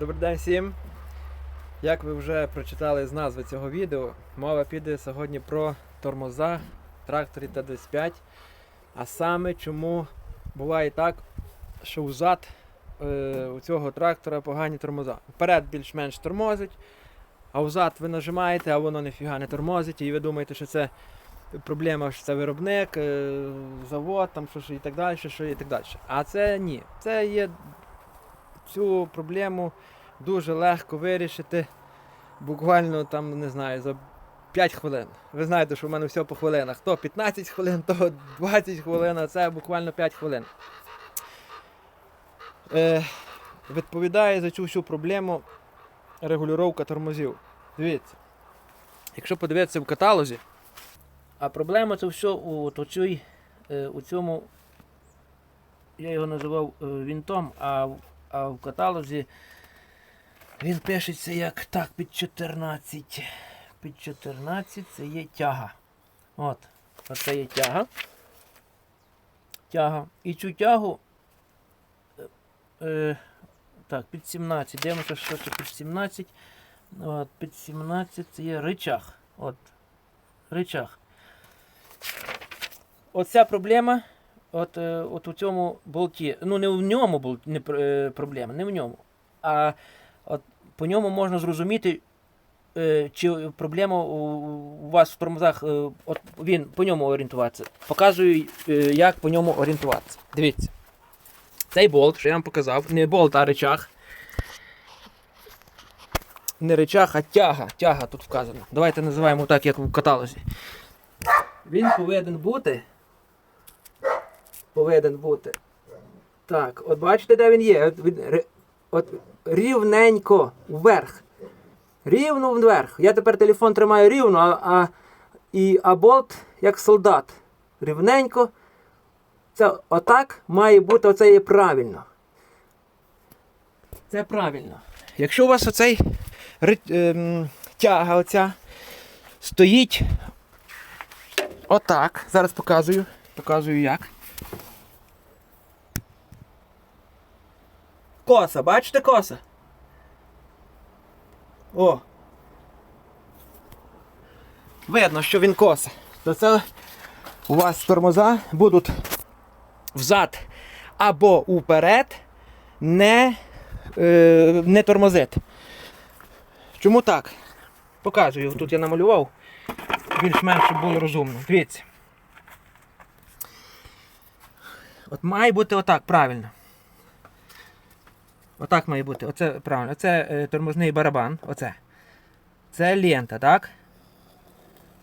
Добрий день всім. Як ви вже прочитали з назви цього відео, мова піде сьогодні про тормоза тракторі Т-25. А саме чому буває так, що взад е, у цього трактора погані тормоза. Вперед більш-менш тормозить, а взад ви нажимаєте, а воно ніфіга не тормозить, і ви думаєте, що це проблема, що це виробник, е, завод, там що, що і так далі, що і так далі. А це ні. Це є цю проблему дуже легко вирішити. Буквально там, не знаю, за 5 хвилин. Ви знаєте, що в мене все по хвилинах. То 15 хвилин, то 20 хвилин, а це буквально 5 хвилин. Е, відповідає за цю всю проблему регулювання тормозів. Дивіться. Якщо подивитися в каталозі, А проблема це все у, е, у цьому, я його називав е, вінтом, а, а в каталозі він пишеться як так, під 14. Під 14 це є тяга. От. Оце є тяга. Тяга. І цю тягу. е, Е, так, під 17. Дивимося, що це під 17. От, під 17 це є ричаг. От. Ричаг. Оця проблема, от, е, от у цьому болті, ну не в ньому болт, не, е, проблема, не в ньому. А от по ньому можна зрозуміти, е, чи проблема у, вас в тормозах, от він по ньому орієнтуватися. Показую, як по ньому орієнтуватися. Дивіться. Цей болт, що я вам показав, не болт, а речах. Не речах, а тяга. Тяга тут вказано. Давайте називаємо так, як в каталозі. Він повинен бути. Повинен бути. Так, от бачите, де він є? От, от рівненько вверх. Рівно вверх. Я тепер телефон тримаю рівно, а, а, і, а болт як солдат. Рівненько. Це отак має бути, оце є правильно. Це правильно. Якщо у вас оцей ем, тяга оця стоїть отак, зараз показую. Показую як. Коса, бачите коса? О! Видно, що він коса. То це у вас тормоза будуть взад або уперед не, е, не тормозити. Чому так? Показую, тут я намалював. Більш-менш було розумно. Дивіться. От має бути отак, правильно. Отак має бути. Оце правильно. Оце е, тормозний барабан. Оце. Це лента, так?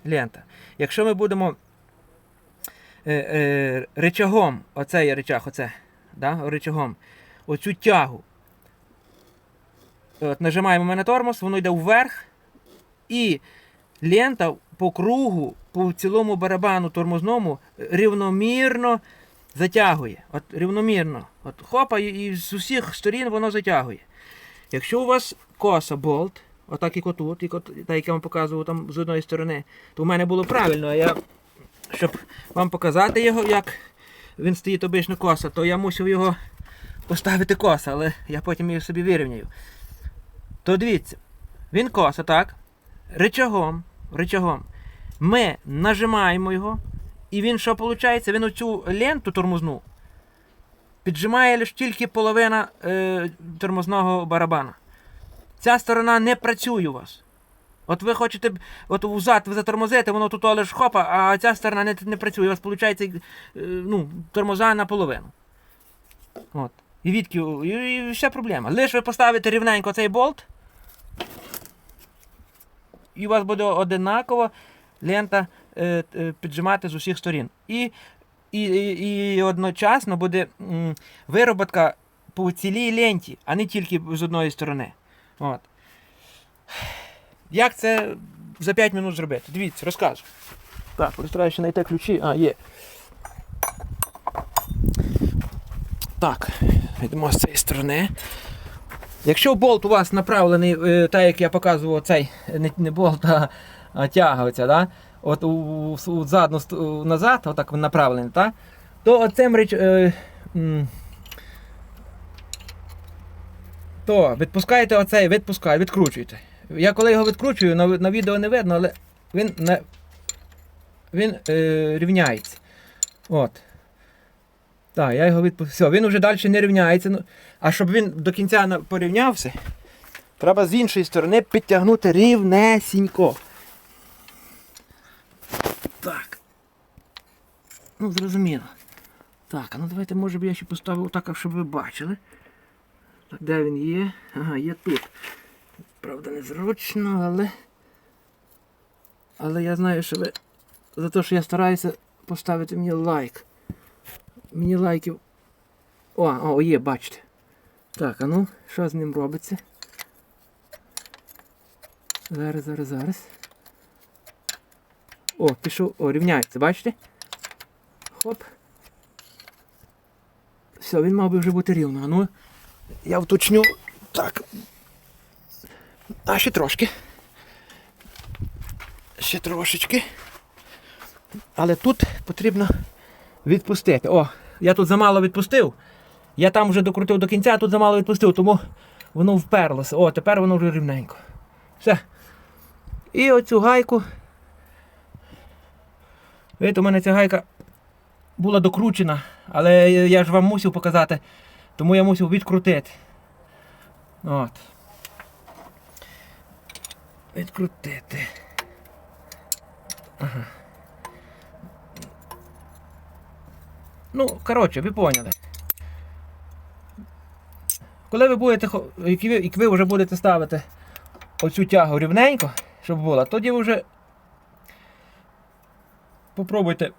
Лента. Якщо ми будемо е, е, речагом, оце є речаг, оце, да? речагом, оцю тягу. От, нажимаємо ми на тормоз, воно йде вверх, і лента по кругу, по цілому барабану тормозному рівномірно затягує. От рівномірно. От хопа, і, з усіх сторін воно затягує. Якщо у вас коса болт, отак як отут, як от, так як я вам показував там з одної сторони, то в мене було правильно. А я, щоб вам показати його, як він стоїть обично коса, то я мусив його поставити коса, але я потім його собі вирівняю. То дивіться, він коса, так? Ричагом, ричагом. Ми нажимаємо його, і він що виходить? Він оцю ленту тормозну піджимає лише тільки половина е, тормозного барабана. Ця сторона не працює у вас. От ви хочете, от взад ви затормозите, воно тут лише хопа, а ця сторона не, не працює. У вас виходить е, ну, тормоза наполовину. От. І відки, і, і вся проблема. Лише ви поставите рівненько цей болт, і у вас буде одинаково лента піджимати з усіх сторін. І, і, і, і одночасно буде вироботка по цілій ленті, а не тільки з одної сторони. От. Як це за 5 минут зробити? Дивіться, розкажу. Так, постараюся ще знайти ключі. А, є. Так, йдемо з цієї сторони. Якщо болт у вас направлений, е, так як я показував, цей не, болт, а тяга оця, да? От у, у, задну назад, отак він направлений, так? то оцим річ, е, то відпускаєте оцей, відпускаєте, відкручуєте. Я коли його відкручую, на, на відео не видно, але він, не, він е, рівняється. От. Так, я його відпустив. Все, він вже далі не рівняється. Ну, а щоб він до кінця порівнявся, треба з іншої сторони підтягнути рівнесенько. Так. Ну, зрозуміло. Так, ну давайте, може б я ще поставив так, щоб ви бачили. Де він є? Ага, є тут. Правда, незручно, але. Але я знаю, що ви за те, що я стараюся поставити мені лайк. Мені лайків. О, о, є, бачите. Так, а ну, що з ним робиться? Зараз, зараз, зараз. О, пішов. О, рівняється, бачите? Хоп. Все, він мав би вже бути рівно. А ну, я вточню. Так. А ще трошки. Ще трошечки. Але тут потрібно відпустити. О, я тут замало відпустив. Я там вже докрутив до кінця, а тут замало відпустив, тому воно вперлося. О, тепер воно вже рівненько. Все. І оцю гайку. Видите, у мене ця гайка була докручена, але я ж вам мусив показати, тому я мусив відкрутити. От. Відкрутити. Ага. Ну, коротше, ви поняли. Коли ви будете, як ви вже будете ставити оцю тягу рівненько, щоб була, тоді ви вже попробуйте.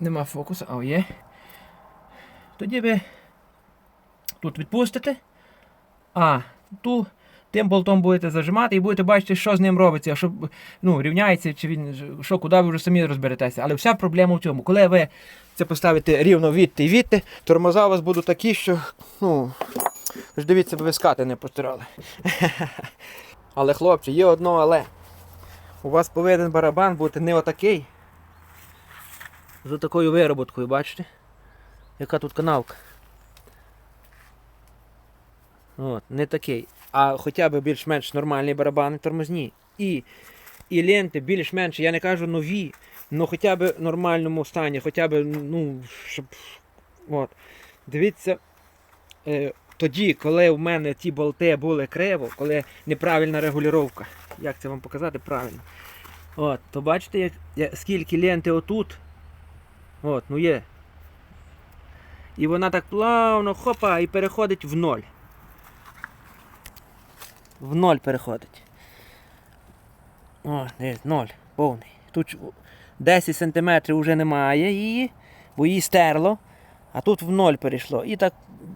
Нема фокусу, а є. Тоді ви тут відпустите, а ту тим болтом будете зажимати і будете бачити, що з ним робиться, що ну, рівняється, чи він що, куди ви вже самі розберетеся. Але вся проблема в цьому. Коли ви це поставите рівно відти і відти, тормоза у вас будуть такі, що ну, ж дивіться, ви скати не постирали. Але, хлопці, є одно але. У вас повинен барабан бути не отакий. З такою вироботкою, бачите? Яка тут канавка. От, не такий. А хоча б більш-менш нормальні барабани тормозні. І, і ленти більш-менш, я не кажу нові, але хоча б в нормальному стані, хоча б, ну, щоб. От. Дивіться, е, тоді, коли в мене ті болти були криво, коли неправильна регулювання, як це вам показати правильно? От, то бачите, як, як, скільки ленти отут. От, ну є. І вона так плавно хопа і переходить в ноль. В ноль переходить. О, дивись, ноль, повний. Тут 10 см вже немає її, бо її стерло, а тут в ноль перейшло. І так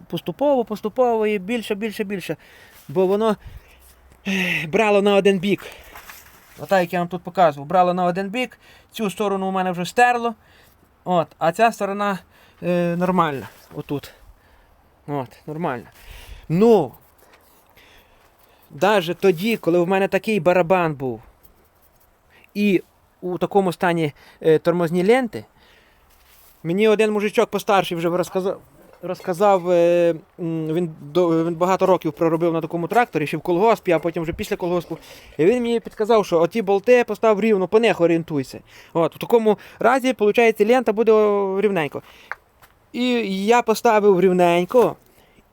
поступово, поступово і більше, більше, більше. Бо воно брало на один бік. Отак, як я вам тут показував, брало на один бік, цю сторону у мене вже стерло. От, а ця сторона е, нормальна. Отут. От, нормально. Ну, навіть тоді, коли в мене такий барабан був, і у такому стані е, тормозні ленти, мені один мужичок постарший вже розказав. Розказав, е, він, він багато років проробив на такому тракторі, ще в колгоспі, а потім вже після колгоспу. І він мені підказав, що оті болти постав рівно, по них орієнтуйся. От, в такому разі, виходить, лента буде рівненько. І я поставив рівненько,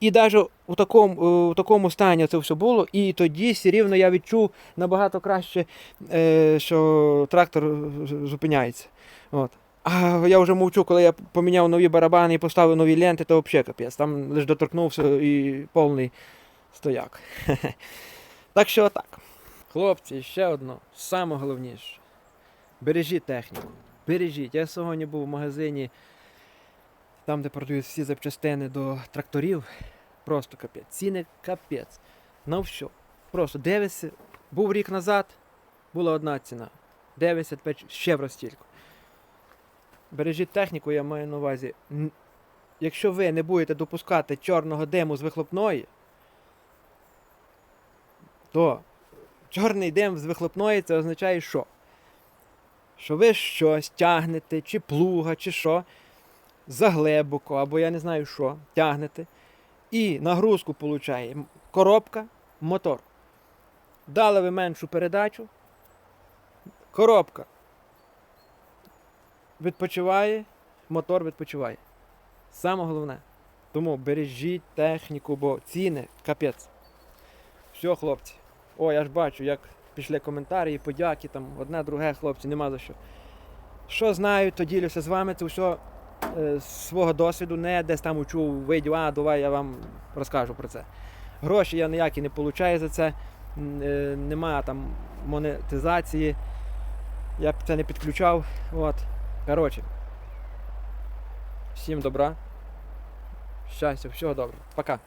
і навіть у такому, у такому стані це все було, і тоді все рівно я відчув набагато краще, е, що трактор зупиняється. От. А я вже мовчу, коли я поміняв нові барабани і поставив нові ленти, то взагалі капець. Там лише доторкнувся і повний стояк. Так що так. Хлопці, ще одно, саме головніше. Бережіть техніку. Бережіть. Я сьогодні був в магазині, там, де продають всі запчастини до тракторів. Просто капець. Ціни капець. На все. Просто дивишся. Був рік назад, була одна ціна. Дивишся, тепер ще в розстільку. Бережіть техніку, я маю на увазі. Якщо ви не будете допускати чорного диму з вихлопної, то чорний дим з вихлопної це означає що? Що ви щось тягнете, чи плуга, чи що, заглибоко, або я не знаю що, тягнете. і нагрузку получає коробка, мотор. Дали ви меншу передачу, коробка відпочиває, мотор відпочиває. Саме головне. Тому бережіть техніку, бо ціни капець. Все, хлопці. О, я ж бачу, як пішли коментарі, подяки, там одне, друге, хлопці, нема за що. Що знаю, то ділюся з вами, це все з свого досвіду, не десь там учу, видів, а давай я вам розкажу про це. Гроші я ніякі не получаю за це, е, немає там монетизації. Я це не підключав. От. Коротше. Всім добра. Щастя, всього доброго. Пока.